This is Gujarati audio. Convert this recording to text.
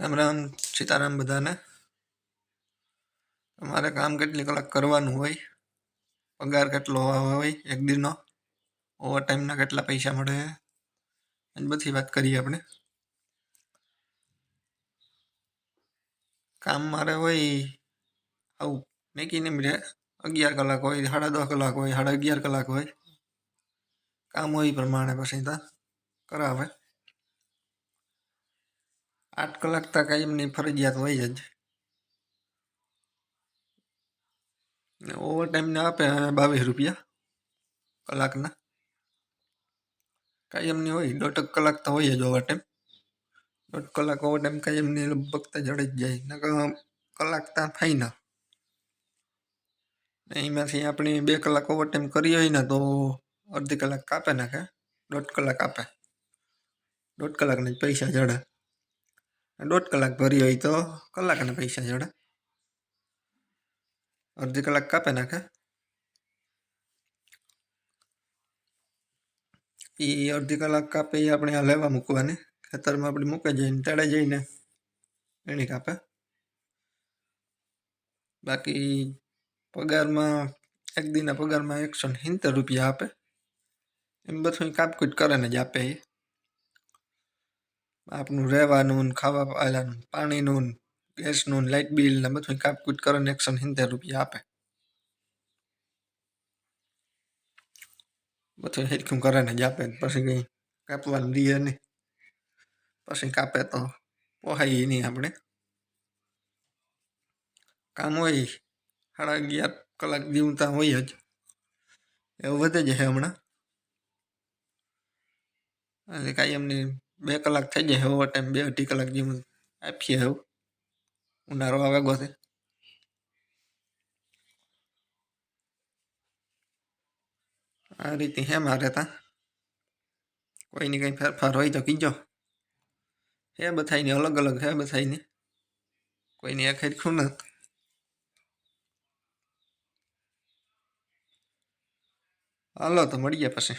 રામ રામ, સીતારામ બધાને. તમારે કામ કેટલી કલાક કરવાનું હોય? પગાર કેટલો હોય એક દિનનો? ઓવર ટાઈમના કેટલા પૈસા મળે? એ બધી વાત કરીએ આપણે. કામ મારે હોય આવું મેકી ને રે અગિયાર કલાક હોય, સાડા દસ કલાક હોય, સાડા અગિયાર કલાક હોય. કામ હોય પ્રમાણે પછી ત્યાં કરાવે. આઠ કલાક તો કાયમની ફરજિયાત હોય જ. ઓવર ટાઈમને આપે બાવીસ રૂપિયા કલાકના. કાયમની હોય, દોઢ કલાક તો હોય જ ઓવર ટાઈમ દોઢ કલાક ઓવર ટાઈમ કાયમની લગભગ તો જડે જ જાય, નકર કલાક ત્યાં ફાઈનલ એમાંથી આપણે બે કલાક ઓવર ટાઈમ કરી હોય ને તો અડધી કલાક કાપે નાખે, દોઢ કલાક આપે. દોઢ કલાકના જ પૈસા જડે. દોઢ કલાક ભરી હોય તો કલાકના પૈસા જોડે. અડધી કલાક કાપે નાખે. એ અડધી કલાક કાપે એ આપણે આ લેવા મૂકવાની. ખેતરમાં આપણે મૂકે જઈને તેડે જઈને એની કાપે. બાકી પગારમાં એક દિનના પગારમાં એકસો સિત્તેર રૂપિયા આપે. એમ બધું કાપકૂટ કરે ને જ આપે એ આપનું રહેવાનું, ખાવા પાવાનું પાણીનું, ગેસનું, લાઇટ બિલ ને બધું કાપકૂટ કરે ને એકસો ને સિત્તેર રૂપિયા આપે. બધું હેરખું કરે ને જ આપે પછી કંઈ કાપવાનું દે નહીં. પછી કાપે તો પોહાય નહીં આપણે. કામ હોય, સાડા અગિયાર કલાક દીવતા હોય જ. એવું વધે જ છે હમણાં. એટલે કાયમની બે કલાક થઈ જાય ઓવર ટાઈમ બે અઢી કલાક જેમ આપીએ એવું ઉનાળો આવે ગોતે આ રીતે હે મારે ત્યાં કોઈની કંઈ ફેરફાર હોય તો કીજો. હે બથાઈને અલગ અલગ હે બથાઈને કોઈની એક હરખું નથી હાલો તો મળીએ પછી.